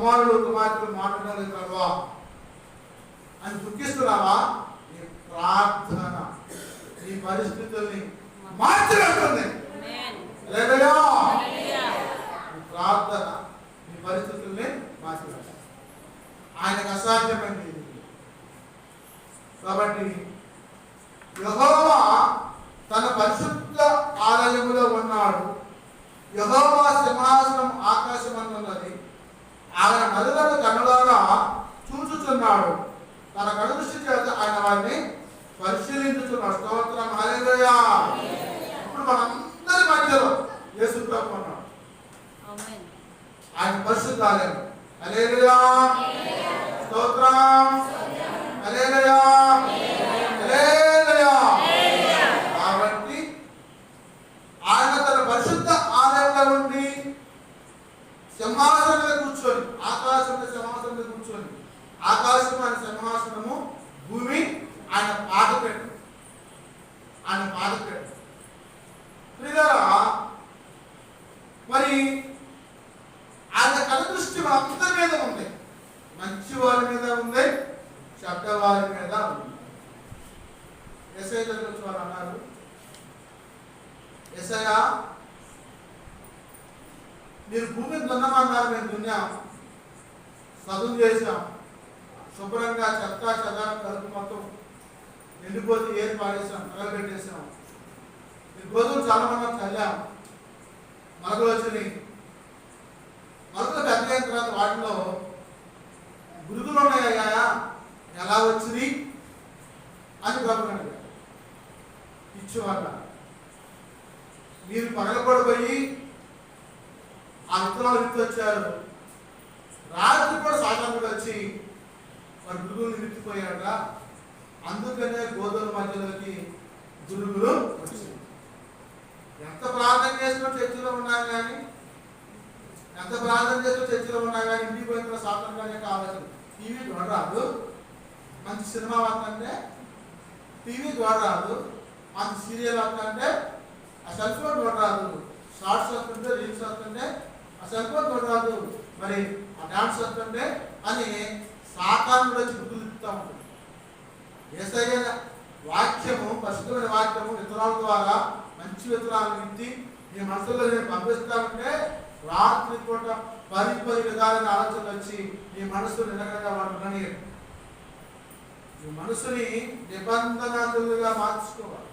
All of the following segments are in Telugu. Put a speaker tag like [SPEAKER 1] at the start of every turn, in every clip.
[SPEAKER 1] కుమారుడు కుమార్తెలు మాట్లాడలేదు కలవా అని దుఃఖిస్తున్నావా? నీ ప్రార్థన నీ పరిస్థితుల్ని మార్చగలుగుతుంది ప్రార్థన నీ పరిస్థితుల్ని మార్చగలుగుతుంది ఆయనకు అసాధ్యమైనది. కాబట్టి యెహోవా తన పరిశుద్ధ ఆలయములో ఉన్నాడు. యెహోవా సింహాసనం ఆకాశమందున్నది. ఆయన నదులను కనులారా చూచుచున్నాడు. తన కనుదృష్టి చేత ఆయన వారిని పరిశీలించుచున్నాడు స్తోత్రం. హల్లెలూయా. ఇప్పుడు మనందరి మధ్యలో యేసు ప్రభు ఉన్నాడు. ఆయన పరిశుద్ధ ఆలయం హల్లెలూయా. స్తోత్రం. హల్లెలూయా హల్లెలూయా కాబట్టి ఆయన తన పరిశుద్ధ ఆలయంలో ఉండి సింహాసనం మీద కూర్చొని ఆకాశం మీద సింహాసనం మీద కూర్చొని ఆకాశం ఆయన సింహాసనము భూమి ఆయన పాదపేట ఆయన పాదపేట ప్రియులారా మరి ఆయన కలదృష్టి అందరి మీద ఉంది. మంచి వారి మీద ఉంది చెడ్డ వారి మీద ఉంది. ఎస్ఐ దగ్గర వారు అన్నారు ఎస్ఐయా మీరు భూమిని దున్నమన్నారు మేము దున్నాం. చదువు చేసాం శుభ్రంగా చెత్త చెదారం కలుపు మొత్తం ఎండిపోతే ఏది పాడేసాం తగలబెట్టేసాం ఈ గోధుమలు చాలా మనం చల్లాం. మరకలు వచ్చినాయి మరకలు పెద్ద తర్వాత వాటిలో గురుకులు ఉన్నాయా ఎలా వచ్చింది అని గమనండి ఇచ్చేవాళ్ళ మీరు పగలపడిపోయి ఆ విత్తనాలు విత్తొచ్చారు రాత్రి కూడా సాధారణంగా వచ్చి మరి గురుగులు అందుకనే గోధుమ మధ్యలోకి గురుగులు వచ్చాయి. ఎంత ప్రార్థన చేసినా చర్చిలో ఉన్నా కానీ ఎంత ప్రార్థన చేసినా చర్చిలో ఉన్నా కానీ ఇంటికి పోయిన తర్వాత సాధారణంగానే కావాలి టీవీ చూడరాదు మంచి సినిమా వస్తుంటే టీవీ చూడరాదు మంచి సీరియల్ వస్తుంటే ఆ సెల్ ఫోన్ చూడరాదు షార్ట్స్ వస్తుంటే రీల్స్ వస్తుంటే ఆ సెల్ ఫోన్ చూడరాదు మరి ఆ డాన్స్ వస్తుంటే అని సాతాను వచ్చి గుర్తులు ఉంటుంది ఏసయ్య వాక్యము పరిశుద్ధమైన వాక్యము విత్తనాల ద్వారా మంచి విత్తనాలు విత్తి మీ మనసులో నేను పంపిస్తానంటే రాత్రి పూట పది పది విధాలైన ఆలోచనలు వచ్చి మీ మనసు నిలకడగా వాడు మీ మనసుని నిబంధనలుగా మార్చుకోవాలి.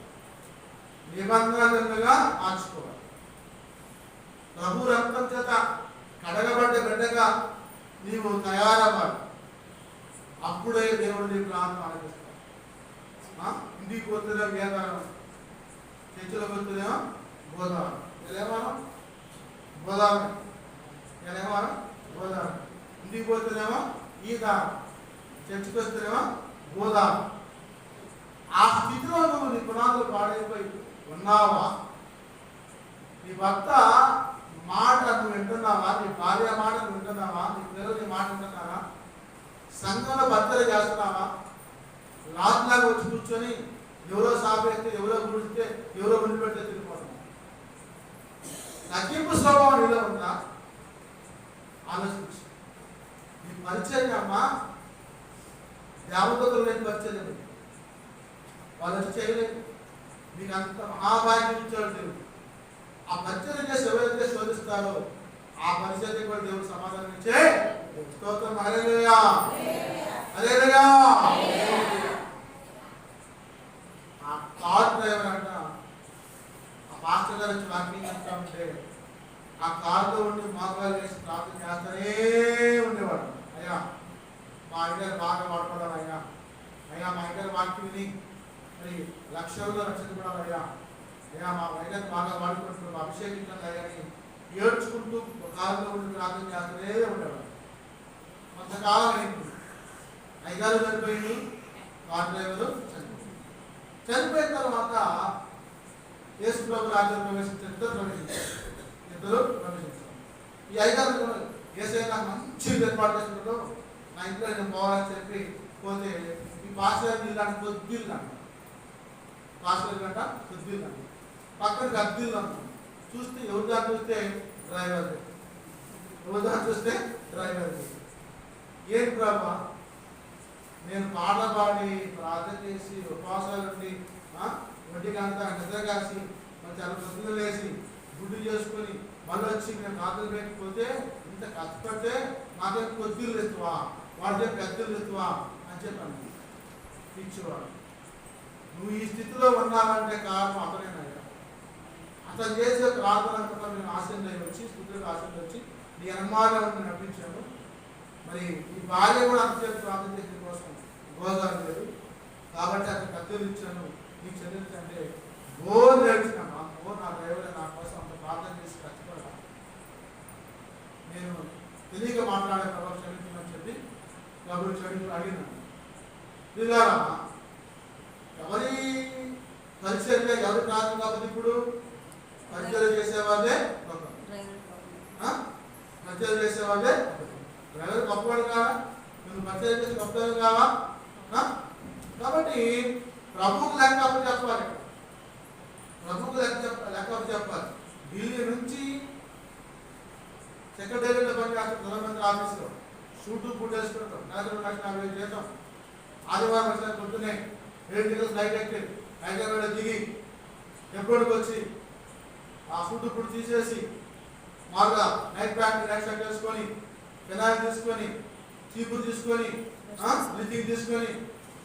[SPEAKER 1] నిబంధనలుగా మార్చుకోవాలి. ప్రభు రక్తం చేత కడగబడ్డ బిడ్డగా నీవు తయారవ్వాలి. అప్పుడే దేవుడు నీకు ఆత్మ ఇంటికి పోతున్నా వేదానం చర్చలకు వస్తున్నామో గోదావరం ఎలావారం గోదావరం ఎలావారం గోదావరి ఇంటికి పోతేనేమో ఈ దారం చర్చకు వస్తున్నామో గోదావరం ఆ స్థితిలో నువ్వు నీ పునాదులు పాడైపోయి ఉన్నావా? నీ భర్త మాట నువ్వు వింటున్నావా? నీ భార్య మాట నువ్వు వింటున్నావా? నీ పిల్లలు నీ మాట వింటున్నావా సంఘంలో భర్తలు చేస్తున్నావా? రాత్రిలాగా వచ్చి కూర్చొని ఎవరో సాపేస్తే ఎవరో గుడిస్తే ఎవరో గుడి పెడితే తిరిగిపోతాం. తగ్గింపు స్వభావం ఇలా ఉందా? ఆలోచించు. ఈ పరిచయం అమ్మా దేవతలు లేని పరిచయం వాళ్ళు వచ్చి చేయలేదు. మీకు అంత మహాభాగ్యం ఇచ్చాడు దేవుడు ఆ పరిచయం చేసి ఎవరైతే శోధిస్తారో ఆ పరిచయం కూడా దేవుడు సమాధానం ఇచ్చే స్తోత్రం. హల్లెలూయా. హల్లెలూయా. ఆ కార్ డ్రైవర్ అంట ఆ మాస్టర్ గారు వచ్చి వాకింగ్ ఉంటే ఆ కారులో ఉండి మోకాలు వేసి చేస్తూనే ఉండేవాడు. అయ్యా మా ఇంటర్ బాగా వాడుకోవడం అయ్యా. అయ్యా మా ఇంటర్ వాక్యం మరి రక్షించబడాలి అయ్యా. అయ్యా మా వైద్యం బాగా వాడుకుంటున్నాం అభిషేకించండి అయ్యా అని ఏడ్చుకుంటూ కారులో ఉండి ప్రార్థన చేస్తూనే ఉండేవాడు. కొంతకాలం అయింది. అయ్యగారు చనిపోయింది కార్ డ్రైవరు చనిపోయింది చనిపోయిన తర్వాత యేసు ప్రభు రాజ్యం ప్రవేశించారు. ఇద్దరు ప్రవేశించారు. ఇద్దరు ప్రవేశించారు. ఈ ఐదారు ఏసైనా నాకు మంచి ఏర్పాటు చేసినప్పుడు నా ఇంట్లో నేను పోవాలని చెప్పి పోతే ఈ పాస్టర్ ఇలాంటి కొద్ది ఇల్లు అంట పాస్టర్ గంట కొద్ది ఇల్లు అంట పక్కన చూస్తే ఎవరి చూస్తే డ్రైవర్. ఎవరి చూస్తే డ్రైవర్. ఏం బ్రహ్మ? నేను పాట పాడి ప్రార్థన చేసి ఉపవాసాలు ఉండి ఒంటికి అంతా నిద్ర కాసి మంచిగా చాలా పొద్దున లేచి గుడ్డు చేసుకొని మళ్ళీ వచ్చి నేను ప్రార్థన పెట్టిపోతే ఇంత కష్టపడితే నాకే కొద్దిలు ఎత్తువా వాడితే పెద్దలు ఎత్తువా అని చెప్పాను. పిచ్చివాడు. నువ్వు ఈ స్థితిలో ఉన్నావంటే కారణం అతనేనయ్యా అతను చేసే ప్రార్థన అంతా నేను ఆశయం వచ్చి స్థుతులకు ఆశయం వచ్చి నీ అనుమానం నడిపించాను మరి ఈ భార్య కూడా ప్రార్థన చేసిన కోసం గోదావరి లేదు కాబట్టి అక్కడ కత్తులు ఇచ్చాను నీకు చెల్లించంటే బోర్ నేర్చుకున్నాను అమ్మో నా డ్రైవర్ నా కోసం అంత ప్రార్థన చేసి కష్టపడా నేను తెలియక మాట్లాడే ప్రభావం క్షమించమని చెప్పి ప్రభుత్వ క్షమించు అడిగినాను పిల్లారా ఎవరి పరిచయం ఎవరి ప్రార్థన కాబట్టి ఇప్పుడు? పరిచయం చేసేవాళ్ళే? పరిచయం చేసేవాళ్ళే డ్రైవర్ గొప్పవాడు కావా నువ్వు పరిచయం చేసి గొప్పవాడు కావా? కాబట్టి ప్రభుకు లెక్క అప్పు చెప్పాలి ప్రభుకు లెక్క చెప్ప లెక్క అప్పు చెప్పాలి. ఢిల్లీ నుంచి సెక్రటేరియట్లో పని చేస్తాం గవర్నమెంట్ ఆఫీస్లో షూటు పూట వేసుకుంటాం నెలకు లక్ష నలభై వేలు జీతం ఆదివారం వచ్చిన పొద్దునే ఏడు టికెట్స్ ఫ్లైట్ ఎక్కి హైదరాబాద్ దిగి ఎప్పుడుకి వచ్చి ఆ ఫుడ్ ఇప్పుడు తీసేసి మామూలుగా నైట్ ప్యాంట్ నైట్ షర్ట్ వేసుకొని ఫినాయిల్ తీసుకొని చీపురు తీసుకొని బ్లీచింగ్ తీసుకొని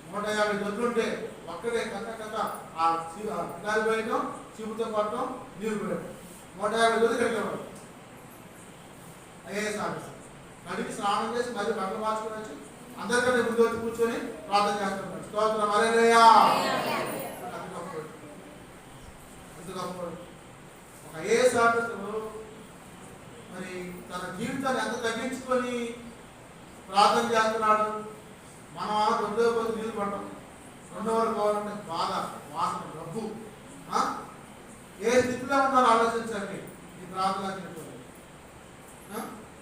[SPEAKER 1] నూట యాభై దొడ్లుంటే ఒక్కడే కథ కథ. ఆ ఆ ఫినాయిల్ పోయటం చీపుతో పట్టడం నీరు పోయడం నూట యాభై దొడ్లు కడిగేవాడు ఐఏఎస్ ఆఫీసర్. కడిగి స్నానం చేసి మళ్ళీ బట్టలు మార్చుకొని వచ్చి అందరికంటే ముందు వచ్చి కూర్చొని ప్రార్థన చేస్తున్నాడు స్తోత్రం. అరేరయ్యా అంత ఒక ఐఏఎస్ ఆఫీసర్ మరి తన జీవితాన్ని ఎంత తగ్గించుకొని ప్రార్థన చేస్తున్నాడు? మనం ఆ రెండో పోతే నీళ్ళు పడటం రెండో వరకు పోవాలంటే బాధ వాసన డబ్బు ఆ? ఏ స్థితిలో ఉన్నారో ఆలోచించండి. ఈ ప్రార్థన?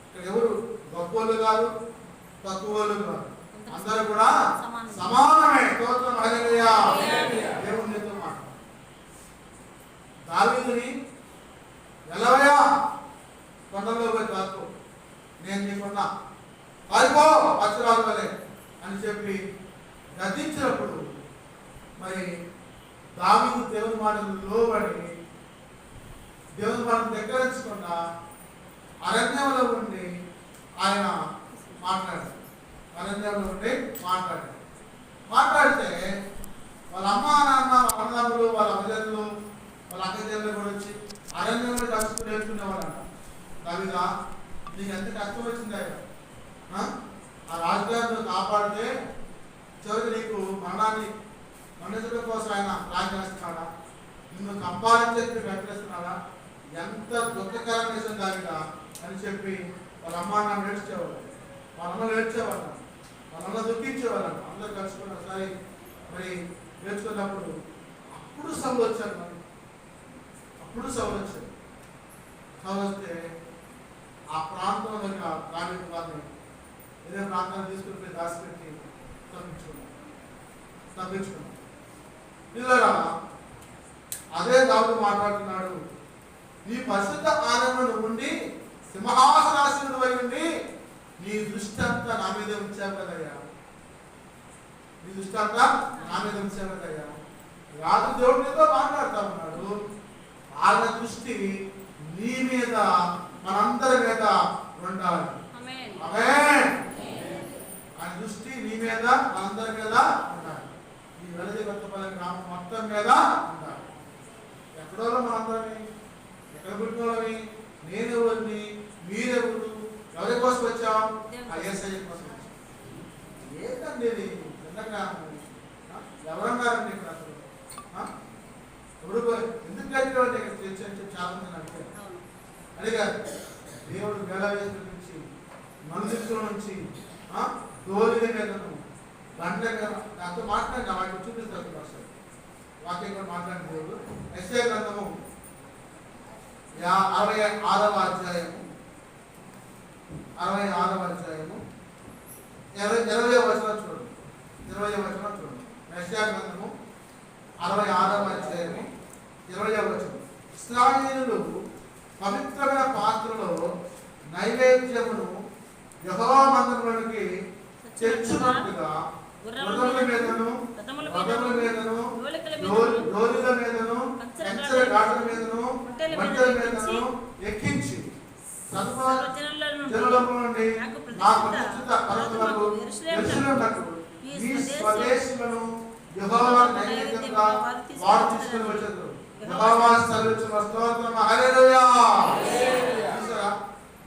[SPEAKER 1] ఇక్కడ ఎవరు? గొప్పలు కాదు తక్కువ వాళ్ళు కాదు. అందరూ కూడా
[SPEAKER 2] సమానం.
[SPEAKER 1] సమానమే. స్తోత్రం హల్లెలూయా. దేవుని మాట దావీదుని ఎలవయా కొండల్లో పోయి దాక్కో నేను నీకున్నా. పారిపో పచ్చరాజు వలె అని చెప్పి గద్దించినప్పుడు మరి దావిని దేవుని మాటలు లోబడి దేవుని మాటలు దగ్గరించకుండా అరణ్యంలో ఉండి ఆయన మాట్లాడారు అరణ్యంలో ఉండి మాట్లాడారు మాట్లాడితే వాళ్ళ అమ్మ నాన్న వాళ్ళ అన్నదమ్ములు వాళ్ళ అభిజనులు వాళ్ళ అక్కజనులు కూడా వచ్చి అరణ్యంలో కలుసుకుని నేర్చుకునేవాళ్ళంట కవిరా నీకు ఎంత కష్టం వచ్చింది ఆయన? ఆ? రాజుగారిని కాపాడితే చివరికి నీకు మరణాన్ని మరణించడం కోసం ఆయన రాజేస్తున్నాడా నిన్ను సంపాదించేసి వెంకటేస్తున్నాడా ఎంత దుఃఖకరమైన విషయం దానిగా అని చెప్పి వాళ్ళ అమ్మ నాన్న నేర్చేవాళ్ళు వాళ్ళ అమ్మ నేర్చేవాళ్ళ వాళ్ళ అమ్మ అందరూ కలుసుకున్న ఒకసారి మరి నేర్చుకున్నప్పుడు అప్పుడు సభలు వచ్చారు మరి. అప్పుడు సభలు వచ్చారు సభలు వస్తే ఆ ప్రాంతంలో రాబిట్ వారిని ఏదో ప్రాంతాన్ని తీసుకుని దాసి దాచిపెట్టి తప్పించుకున్నాం తప్పించుకున్నాం పిల్లరా అదే దావుడు మాట్లాడుతున్నాడు. నీ పరిశుద్ధ ఆనందం ఉండి సింహాసనాశనుడు అయి ఉండి నీ దృష్టి అంతా నా మీద ఉంచావు కదయ్యా. నీ దృష్టి అంతా నా మీద ఉంచావు కదయ్యా. రాజు దేవుడితో మాట్లాడుతా ఉన్నాడు. వాళ్ళ దృష్టి నీ మీద మనందరి మీద ఉండాలి. ఆయన దృష్టి నీ మీద మనందరి మీద ఉండాలి. ఈ వెలది కొత్తపల్లి గ్రామం మొత్తం మీద ఉండాలి. ఎక్కడో మనందరని ఎక్కడ పుట్టినోళ్ళని నేనెవరిని మీరెవరు ఎవరి కోసం వచ్చాం ఆ ఏసఐ కోసం వచ్చాం ఏంటండి ఇది? చిన్న గ్రామం? ఎవరన్నారండి ఇక్కడ అసలు? ఎవరు ఎందుకు ఇక్కడ అని చెప్పి చాలా మంది అడిగారు
[SPEAKER 2] అవును.
[SPEAKER 1] అడిగారు. దేవుడు వేల నుంచి మనుషుల నుంచి ఆ, దోలిన మీదను బండ్ల నాతో మాట్లాడిన వాటిని చూపిస్తారు అసలు వాక్యం కూడా మాట్లాడిన దేవుడు. ఎస్ఏ గ్రంథము అరవై ఆరవ అధ్యాయము. అరవై ఆరవ అధ్యాయము. ఇరవై ఇరవై వచనం చూడండి. ఇరవై వచనం చూడండి. ఎస్ఏ గ్రంథము అరవై ఆరవ అధ్యాయము. ఇరవై వచనం. ఇస్రాయిలు పవిత్రమైన పాత్రలో నైవేద్యమును యెహోవా తెచ్చినట్టుగా తెచ్చున్నట్టుగా గుర్రముల మీదను
[SPEAKER 2] రథముల మీదను,
[SPEAKER 1] మీదను
[SPEAKER 2] మీదను,
[SPEAKER 1] డోలుల మీదను
[SPEAKER 2] కంచెల
[SPEAKER 1] గాడుల మీదను
[SPEAKER 2] మంటల
[SPEAKER 1] మీదను ఎక్కించి జనులము నుండి
[SPEAKER 2] నాకు ఈ
[SPEAKER 1] స్వదేశములను నైవేద్యంగా వారు తీసుకుని వచ్చారు. యెహోవా సర్వించిన స్తోత్రం హల్లెలూయా. చూసారా?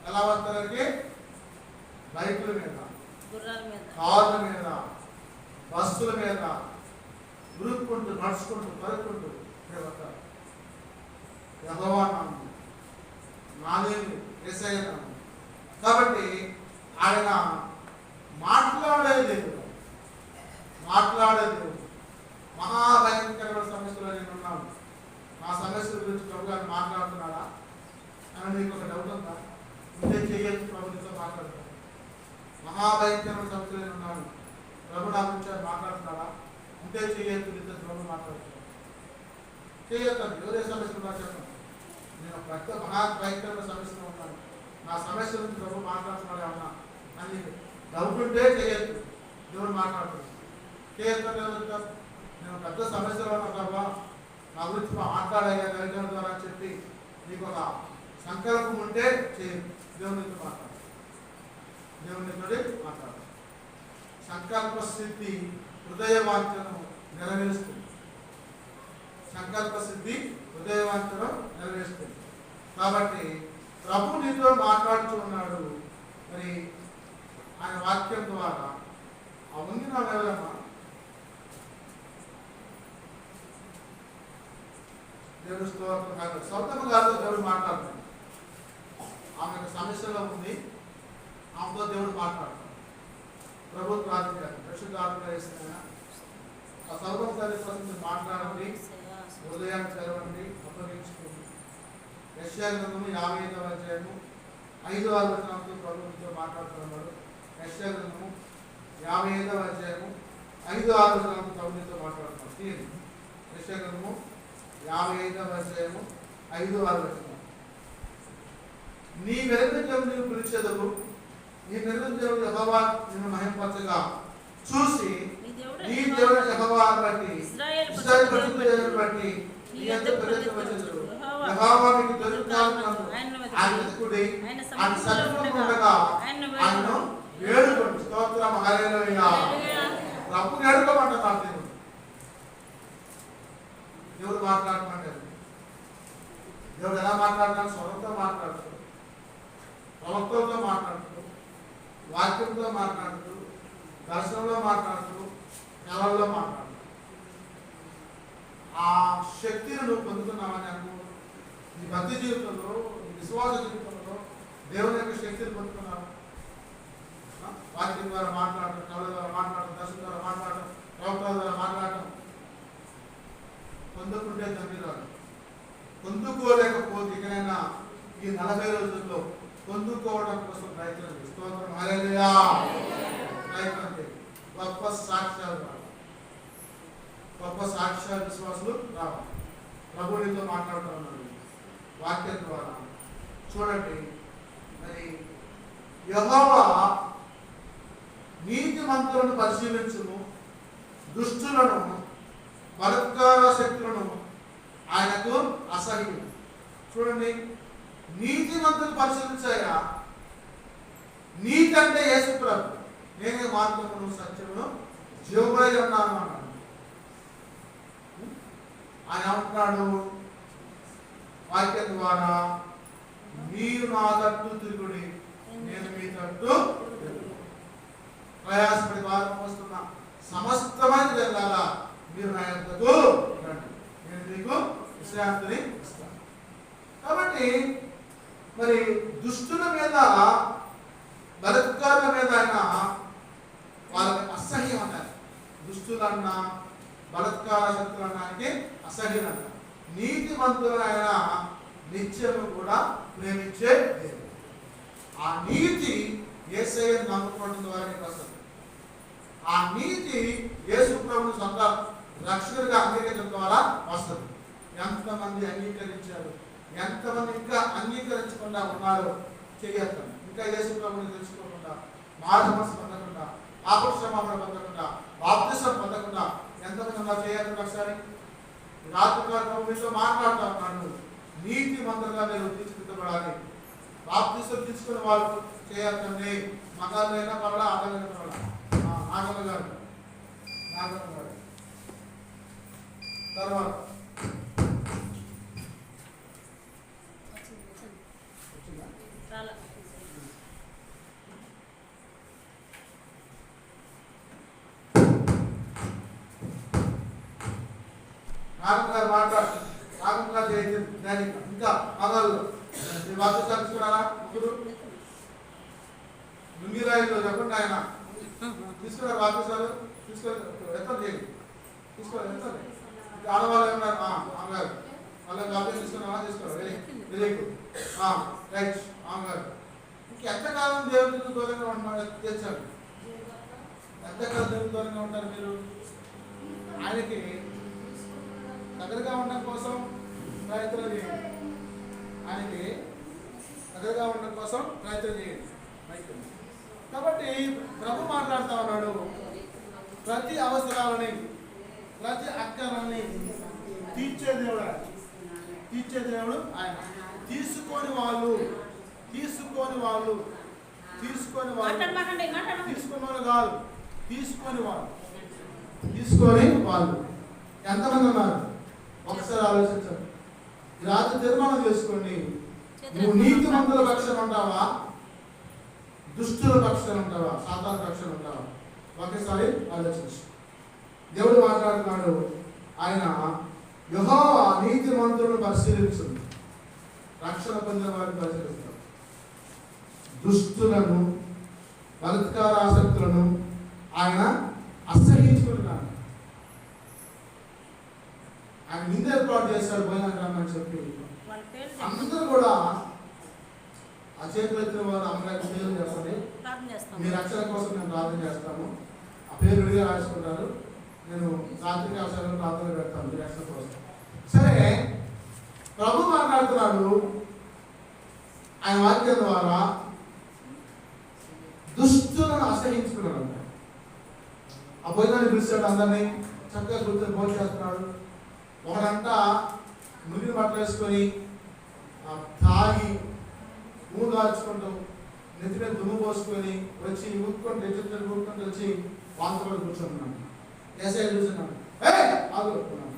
[SPEAKER 1] ఎలా వస్తారంటే బైకుల మీద కార్ల మీద బస్సుల మీద ఉరుక్కుంటూ నడుచుకుంటూ పరుక్కుంటూ ఇక్కడ వస్తారు. యెహోవా నామం ఏసయ్య నామం కాబట్టి ఆయన మాట్లాడే దేవుడు. మాట్లాడే దేవుడు. మహాభయంకరమైన సమస్యలో నేను ఉన్నాను. మా సమస్యల గురించి ప్రభు గారు మాట్లాడుతున్నాడా అని మీకు ఒక డౌట్ ఉందా? ఉంటే చేయొచ్చు ప్రభుత్వంతో మాట్లాడతాను. మహాభయంకరమైన సమస్యలో ఉన్నాడు ప్రభు నా గురించి మాట్లాడుతున్నాడా ఉంటే చేయొచ్చు నీతో ప్రభు మాట్లాడుతున్నాడు చేయొద్దండి ఎవరే సమస్యలు ఉన్నా చెప్పండి. నేను పెద్ద మహా భయంకరమైన సమస్యలో ఉన్నాను. నా సమస్య గురించి ప్రభు మాట్లాడుతున్నాడే అన్నా? అని డౌట్ ఉంటే చేయొద్దు దేవుడు మాట్లాడుతున్నాడు. చేయొద్దంటే నేను పెద్ద సమస్యలు ఉన్నా ప్రభావ నా గురించి మాట్లాడయ్యా దైవం ద్వారా చెప్పి నీకు ఒక సంకల్పం ఉంటే చేయదు దేవునితో మాట్లాడు. దేవునితో మాట్లాడు. సంకల్ప సిద్ధి హృదయ వాంఛను నెరవేరుస్తుంది. సంకల్ప సిద్ధి హృదయ వాంఛను నెరవేరుస్తుంది. కాబట్టి ప్రభు నీతో మాట్లాడుతూ ఉన్నాడు. మరి ఆయన వాక్యం ద్వారా ఆ ఉంది నా ఎవరమ్మా దేవుడు కాదు సౌతమ్మ గారితో దేవుడు మాట్లాడుతుంది ఆమె సమస్యలో ఉంది. ఆమెతో దేవుడు మాట్లాడుతుంది ప్రభు ప్రార్థించారు. పరిశుద్ధాత్మ ఆత్మ ఆ సౌతమ్మ గారి కోసం మాట్లాడండి. హృదయాన్ని చదవండి అప్పగించుకోండి యశాగ్రంథము యాభై ఐదవ అధ్యాయము ఐదు ఆరు వచనంతో ప్రభుత్వంతో మాట్లాడుతున్నాడు. యశాగ్రంథము యాభై ఐదవ అధ్యాయము ఐదు ఆరు వచనంతో ప్రభుత్వంతో మాట్లాడుతున్నాడు. తీయండి. యశాగ్రంథము యాభై ఐదవ అధ్యాయము ఐదు ఆరు నీ వెలుగుజం నీవు పిలిచెదవు నీ వెలుగుజం యెహోవా నిన్ను మహింపరచగా చూసి
[SPEAKER 2] నీ దేవుడు
[SPEAKER 1] యెహోవా బట్టి
[SPEAKER 2] పరిశుద్ధ
[SPEAKER 1] దేవుని బట్టి నీ ప్రజలు. వచ్చెదరు.
[SPEAKER 2] యెహోవా.
[SPEAKER 1] ఆయన.
[SPEAKER 2] ఆయన సమీపంలో ఉండగా ఆయనను
[SPEAKER 1] స్తోత్రం హల్లెలూయా. ప్రభుని వేడుకోమంటున్నాడు దేవుడు దేవుడు మాట్లాడమంటాడు దేవుడు ఎలా మాట్లాడతారు స్వరంతో మాట్లాడుతూ ప్రవక్తలతో మాట్లాడుతూ వాక్యంతో మాట్లాడుతూ దర్శనంలో మాట్లాడుతూ కళల్లో మాట్లాడుతూ ఆ శక్తిని నువ్వు పొందుతున్నావని అనుకో నీ భక్తి జీవితంలో నీ విశ్వాస జీవితంలో దేవుని యొక్క శక్తిని పొందుతున్నావు? వాక్యం ద్వారా మాట్లాడటం కళ ద్వారా మాట్లాడటం దర్శనం ద్వారా మాట్లాడటం ప్రవక్తల ద్వారా మాట్లాడటం. పొందుకుంటే తండ్రిరాలు పొందుకోలేకపోతే ఇకనైనా ఈ నలభై రోజుల్లో పొందుకోవడం కోసం ప్రయత్నం చేయి. స్తోత్రం. హల్లెలూయా. ప్రయత్నం చేయి. గొప్ప సాక్ష్యాలు రావాలి. గొప్ప సాక్ష్యాలు విశ్వాసులు రావాలి. ప్రభుడితో మాట్లాడటం వాక్యం ద్వారా చూడండి. మరి యహోవా నీతి మంత్రులను పరిశీలించును దుష్టులను బలత్కార శక్తులను ఆయనకు అసహ్యం. చూడండి నీతి మంత్రులు పరిశీలించాయా నీతి అంటే యేసు ప్రభు. నేనే మార్గమును సత్యమును జీవమై ఉన్నాను అన్నాడు. ఆయన అంటున్నాడు వాక్యం ద్వారా మీరు నా తట్టు తిరుగుడి నేను మీ తట్టు ప్రయాసపడి వారం వస్తున్నా సమస్తమైన వెళ్ళాలా మీరు నా యొక్కకు నేను మీకు విశ్రాంతిని కాబట్టి మరి దుష్టుల మీద బలత్కారుల మీద అయినా వాళ్ళకి అసహ్యం అన్నారు దుష్టులన్నా బలత్కార శక్తులు అన్నానికి అసహ్యం అన్నారు నీతి ఆయన నిత్యము కూడా ప్రేమించే దేవుడు. ఆ నీతి ఏసయ్యను నమ్ముకోవడం ద్వారా నీకు వస్తుంది. ఆ నీతి యేసు ప్రభుని సొంత రక్షకుడిగా అంగీకరించడం ద్వారా వస్తుంది. ఎంతమంది అంగీకరించారు? ఎంతమంది ఇంకా అంగీకరించకుండా ఉన్నారో చేయొద్దండి ఇంకా యేసు ప్రభుని తెలుసుకోకుండా మాధమస్ పొందకుండా ఆపక్షమాపణ పొందకుండా బాప్తిసం పొందకుండా ఎంతమంది అలా చేయాలి ఒకసారి? రాత్రికాలంలో మీతో మాట్లాడుతూ ఉన్నాను. నీతి మంత్రంగా నేను తీర్చిదిద్దబడాలి. బాప్తిసం తీసుకుని వాళ్ళు చేయాలండి మగాళ్ళైనా పర్వాలా ఆడలైనా పర్వాలా నాగమ్మ గారు. నాగమ్మ గారు. తర్వాత వచ్చిందా?
[SPEAKER 2] చాలా
[SPEAKER 1] నాగమ్మ గారు మాట్లాడు నాగమ్మ గారు చేయండి దాని ఇంకా పదాలు మీ బాధ్యత తెలుసుకున్నారా ముగ్గురు లుంగిరాయిలో చెప్పండి ఆయన తీసుకున్నారు బాధ్యతలు తీసుకొని ఎంత చేయండి. తీసుకోవాలి ఎంత ఆడవాళ్ళు ఏమన్నారు? ఆ, అమ్మగారు వాళ్ళకి బాధ్యత తీసుకున్నావా? తీసుకోవాలి వెరీ వెరీ గుడ్ రైట్ అమ్మగారు ఇంకెంతకాలం దేవుడికి దూరంగా ఉంటున్నారు తెచ్చారు ఎంతకాలం దేవుడికి దూరంగా ఉంటారు మీరు? ఆయనకి దగ్గరగా ఉండడం కోసం ప్రయత్నం చేయండి. ఆయనకి దగ్గరగా ఉండడం కోసం ప్రయత్నం చేయండి. కాబట్టి ప్రభు మాట్లాడుతూ ఉన్నాడు. ప్రతి అవసరాలని ప్రతి అక్కరాన్ని తీర్చే దేవుడు. తీర్చే దేవుడు ఆయన. తీసుకొని వాళ్ళు తీసుకొని వాళ్ళు తీసుకొని వాళ్ళు తీసుకున్న వాళ్ళు కాదు తీసుకొని వాళ్ళు తీసుకొని వాళ్ళు. ఎంతమంది ఉన్నారు? ఒకసారి ఆలోచించండి. ఈ రాత్రి తీర్మానం చేసుకోండి. నువ్వు నీతి మంతుల పక్షాన ఉంటావా? దుష్టుల పక్షాన ఉంటావా? సాధారణ పక్షాన ఉంటావా? ఒకేసారి ఆలోచించు. దేవుడు మాట్లాడుతున్నాడు. ఆయన యెహోవా నీతి మంత్రులను పరిశీలించుంది రక్షణ పొందిన వారిని పరిశీలిస్తాడు. దుష్టులను బలత్కార ఆసక్తులను ఆయన అసహించుకుంటున్నాడు ఆయన నింద ఏర్పాటు చేశాడు భోజనం అని చెప్పి. అందరూ కూడా ఆ చేతులు ఎత్తిన వారు అమ్మగారి పేరు చెప్పండి. మీ రక్షణ కోసం మేము ప్రార్థన చేస్తాము. ఆ పేరు విడిగా రాసుకుంటారు. నేను రాత్రికి అవసరం ప్రార్థన పెడతాను. మీ రక్షణ కోసం. సరే ప్రభు మాట్లాడుతున్నాడు. ఆయన వాక్యం ద్వారా దుష్టులను అసహించుకున్నాడు ఆ భోజనాన్ని పిలిచాడు అందరినీ. చక్కగా కూర్చొని భోజనం చేస్తున్నాడు. బట్టలు వేసుకొని ఆ, తాగి ఊ దాచుకుంటూ నెత్తి మీద దుమ్ము పోసుకొని వచ్చి ఊక్కుంటూ ఎత్తుకొని ఊక్కుంటూ వచ్చి వాంతో కూడా కూర్చున్నాడు. ఏసఐ కూర్చున్నాడు. ఏ ఆగు. అన్నాడు.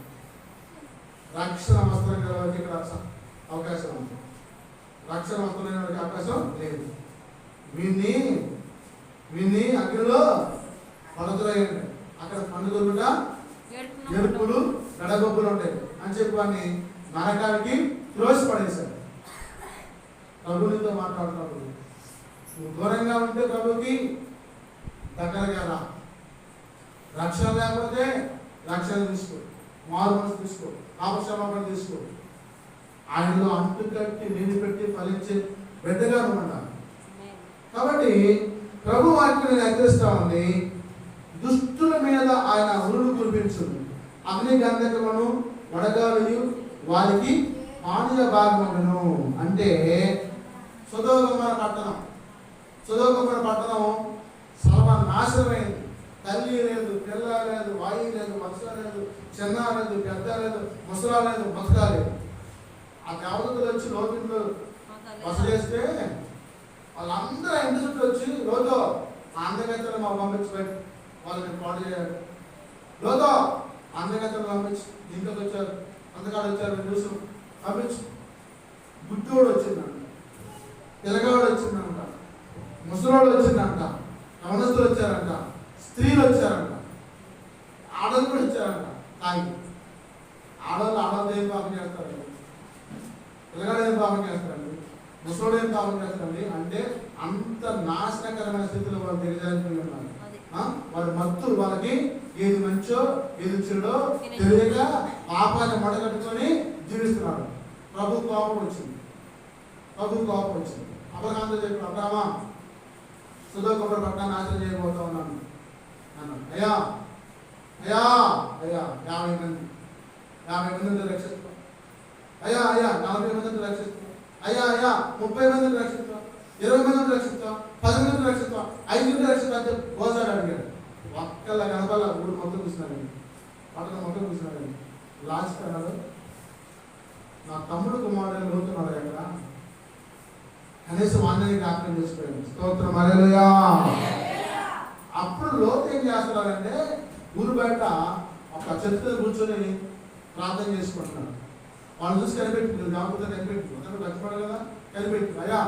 [SPEAKER 1] రక్షణ వస్త్రం వారికి ఇక్కడ అవకాశం ఉంది. రక్షణ వస్త్రం అవకాశం లేదు. వీన్ని వీన్ని అగ్నిలో పడతులేయండి అక్కడ పండుగలుగా
[SPEAKER 2] ఏడుపున
[SPEAKER 1] గొప్పలు ఉండేవి ఉంటాయి అని చెప్పి వాడిని నరకానికి త్రోసి పడేశాడు ప్రభునితో మాట్లాడుతున్నప్పుడు నువ్వు దూరంగా ఉంటే ప్రభుకి దగ్గరగా రా. రక్షణ లేకపోతే రక్షణ తీసుకో. మారు మనసు తీసుకో. పాపక్షమాపణ తీసుకో. ఆయనలో అంటుకట్టి నీళ్ళు పెట్టి ఫలించే బిడ్డగా నువ్వు ఉండాలి కాబట్టి ప్రభు వాక్యం ఎక్కడిస్తా ఉంది. దుష్టుల మీద ఆయన ఉరుడు కురిపించుంది అగ్నిగంధకమును వడగాలు వారికి మానుల భాగములను అంటే సుధోగమన పట్టణం. సుధోగమన పట్టణం సర్వ నాశనమైంది. తల్లి లేదు పిల్ల లేదు వాయి లేదు మత్స లేదు చిన్న లేదు పెద్ద లేదు ముసలా లేదు ముసలా లేదు ఆ దేవతలు వచ్చి లోతుల్లో బస చేస్తే వాళ్ళందరూ ఇంటి చుట్టూ వచ్చి లోతో అందగత్తలు మా పంపించబెట్టి వాళ్ళని పాడు చేయాలి. లోతో అందగత్తలు పంపించు. ఇంట్లోకి వచ్చారు. అందగాడు వచ్చారు. చూసు పంపించు. గుడ్డోడు వచ్చిందంట. పిల్లగాడు వచ్చిందంట. ముసలోడు వచ్చిందంట. యవనస్తులు వచ్చారంట. స్త్రీలు వచ్చారంట. ఆడలు కూడా వచ్చారంట. తాగి. ఆడవాళ్ళు ఆడవాళ్ళు ఏం పాపం చేస్తారండి పిల్లగాడు ఏం పాపం చేస్తారండి ముసలోడు ఏం పాపం చేస్తారండి అంటే అంత నాశనకరమైన స్థితిలో వాళ్ళు దిగజారిపోయి ఉన్నారు. వారి మత్తులు వాళ్ళకి ఏది మంచో ఏది చెడో తెలియక పాపాన్ని మడగట్టుకొని జీవిస్తున్నారు. ప్రభు కోపం వచ్చింది. ప్రభు కోపం వచ్చింది. అబ్రహాంతో చెప్పి అబ్రామా సుధోకపుర పట్టణాన్ని నాశనం చేయబోతా ఉన్నాను. అన్నాను అయ్యా అయ్యా అయ్యా యాభై మంది. యాభై మందిని రక్షిస్తాం. అయ్యా అయ్యా నలభై మందిని రక్షిస్తాం. అయ్యా అయ్యా ముప్పై మందిని రక్షిస్తాం. ఇరవై మంది రక్షిస్తాం. పది మంది ఐదు మంది అయితే అంటే అడిగాడు. ఒక్కళ్ళ కనపాల మూడు మొత్తం చూసినాడు. పట్ల మొత్తం చూసినాడు. లాస్ట్ అన్నాడు నా తమ్ముడు కుమారుడు లోతున్నాడు ఎక్కడ? కనీసం అందరినీ జ్ఞాపకం చేసుకోండి. స్తోత్రం. అరేలుయా అప్పుడు లోతు ఏం చేస్తున్నారంటే ఊరు బయట ఒక చెట్టు కూర్చొని ప్రార్థన చేసుకుంటున్నాడు. వాళ్ళు చూసి కనిపెట్టింది. జాగ్రత్త కనిపెట్టి అతను కష్టపడాలి కదా? కనిపెట్టి అయ్యా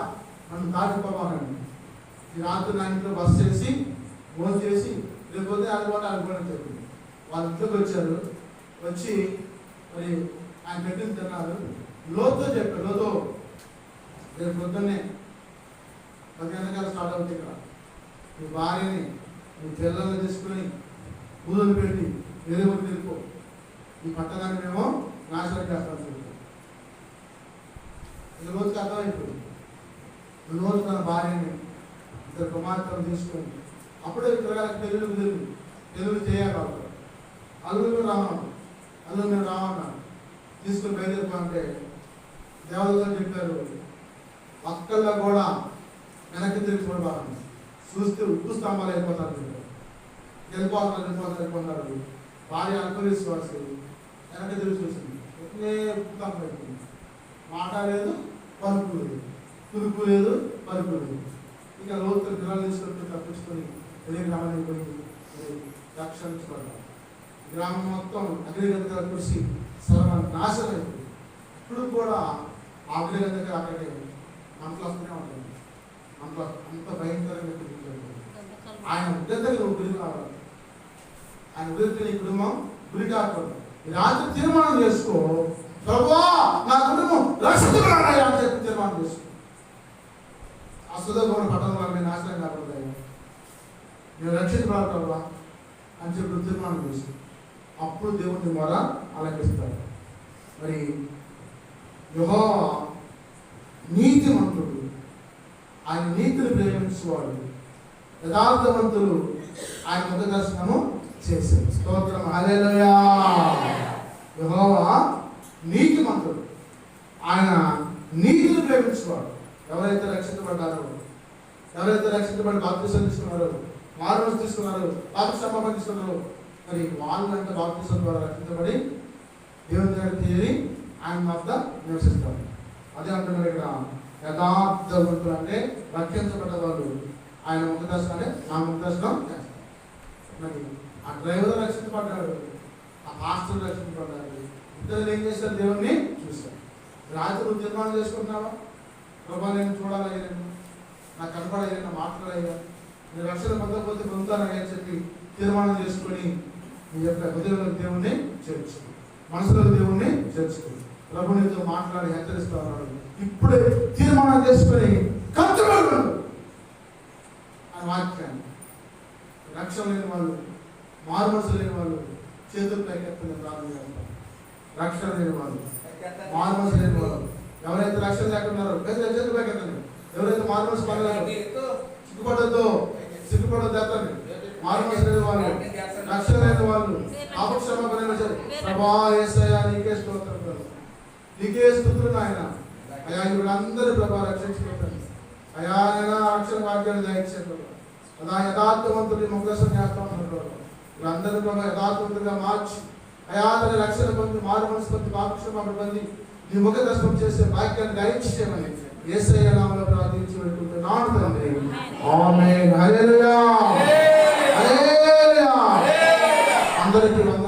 [SPEAKER 1] నన్ను దాటిపోవాలండి రాత్రి దాంట్లో బస్ చేసి ఫోన్ చేసి రేపు పొద్దున అనుకోండి అనుకోండి చెప్పింది వాళ్ళ ఇంట్లోకి వచ్చారు. వచ్చి మరి ఆయన పెట్టింది తిన్నారు. లోతో చెప్పారు లోతో. రేపు పొద్దున్నే పది గంటల స్టార్ట్ అవుతుంది ఇక్కడ. నీ భార్యని నీ పిల్లల్ని తీసుకుని పూజలు పెట్టి వేరే ఊరు వెళ్ళిపో. ఈ పట్టణాన్ని మేము నాశనం చేస్తాం చెప్పి ఈ రోజుకి అర్థమైపోయింది. ఈ రోజు తన భార్యని ఇద్దరు కుమార్తెను తీసుకొని అప్పుడే పిల్లగారికి పెళ్ళి కుదిరి పెళ్ళిళ్ళు చేయాలి అల్లుడు రామన్నాడు అల్లుడు నేను రామన్నాడు తీసుకుని బయలుదేరుకుంటే దేవతలు చెప్పారు పక్కల్లో కూడా వెనక్కి తిరిగి చూడబాకండి చూస్తే ఉప్పు స్తంభాలు అయిపోతారు మీరు. వెళ్ళిపోతారు వెళ్ళిపోతారు వెళ్ళిపోతారు భార్య అనుభవిశ్వాసు వెనక్కి తిరిగి చూసింది. ఒకే ఉప్పు అయిపోయింది. మాట లేదు పరుపు లేదు. తురుపు లేదు పరుపు లేదు. ఇంకా లోతు గ్రహాలు తీసుకొని తప్పించుకొని వెళ్ళి గ్రామానికి పోయింది మరి గ్రామం మొత్తం అగ్నిగంధగా కురిసి సర్వ నాశనం అయిపోయింది. ఇప్పుడు కూడా ఆ అగ్నిగంధగా అక్కడే మంటలు ఉంటుంది అంత అంత భయంకరంగా ఆయన ఉద్యోగం నువ్వు గురి కావాలి. ఆయన ఉద్యోగం నీ కుటుంబం గురి కాకూడదు. రాత్రి తీర్మానం చేసుకో. ప్రభా నా కుటుంబం రక్షితురాడయ్యా అని చెప్పి తీర్మానం చేసుకో. సుధగౌడ పట్టణం మేము నాశనం కాకుండా నేను రక్షించబడాలి ప్రభా అని చెప్పి తీర్మానం చేసి అప్పుడు దేవుని మొర ఆలకిస్తాడు మరి యుహో నీతిమంతుడు. ఆయన నీతిని ప్రేమించేవాడు. యథార్థవంతులు ఆయన ముఖ దర్శనము చేశారు. స్తోత్రం. అలేలయా నీతి నీతిమంతుడు. ఆయన నీతిని ప్రేమించేవాడు. ఎవరైతే రక్షించబడ్డారో ఎవరైతే రక్షించబడి బాప్తిసం తీసుకున్నారో మారుమస్ తీసుకున్నారో బాప్తి సమర్పణ తీసుకున్నారో మరి వాళ్ళంటే బాప్తిసం ద్వారా రక్షించబడి దేవుని దగ్గర తీరి ఆయన వద్ద నివసిస్తారు. అదే అంటున్నారు ఇక్కడ యథార్థవంతులు అంటే రక్షించబడ్డ వాళ్ళు. ఆయన ముఖ దర్శనం నా ముఖదర్శనం చేస్తారు. మరి ఆ డ్రైవర్ రక్షించబడ్డాడు ఆ పాస్టర్ రక్షించబడ్డాడు ఇద్దరు ఏం చేశారు? దేవుణ్ణి చూశారు. రాత్రి నువ్వు తీర్మానం చేసుకుంటున్నావా? ప్రభా నేను నాకు కనపడయ్యా నా మాట్లాడయ్యా నేను రక్షణ పొందకపోతే పొందుతానని చెప్పి తీర్మానం చేసుకొని మీ యొక్క హృదయంలో దేవుణ్ణి చేర్చుకో మనసులో దేవుణ్ణి చేర్చుకో ప్రభు నీతో మాట్లాడి హెచ్చరిస్తా ఉన్నాడు. ఇప్పుడే తీర్మానం చేసుకొని కంట్రోల్ ఆ వాక్యాన్ని. రక్షణ లేని వాళ్ళు మారుమనసు లేని వాళ్ళు చేతులు పైకెత్తుకుని ప్రార్థన చేస్తారు. రక్షణ లేని వాళ్ళు మారుమనసు లేని వాళ్ళు. ఎవరైతే రక్షణ లేకున్నారో పెద్ద చేతులు పైకెత్తండి ఎవరైతే మారుమనసు పడలేరు సిగ్గుపడద్దు సిగ్గుపడద్దు ఎత్తండి మారుమనసు వాళ్ళు రక్షణ లేని వాళ్ళు అపక్షమాపణ ప్రభా యేసయ్యా నీకే స్తోత్రం. నీకే స్థుతులు నాయన అయ్యా వీళ్ళందరూ ప్రభా రక్షించుకుంటాను అయా ఆయన రక్షణ వాక్యాన్ని దయచేయండి. అలా యథార్థవంతుడి ఉన్నారు ప్రభు. వీళ్ళందరూ ప్రభా యథార్థవంతులుగా మార్చి అయా తన రక్షణ పొంది మారు మనసు పొంది పాపక్షమాపణ పొంది నీ ముఖ దర్శనం చేసే భాగ్యాన్ని దయచేయమని యేసయ్య నామములో ప్రార్థించి పెట్టుకుంటున్నాను తండ్రి. హల్లెలూయా. అందరికీ వందనాలు.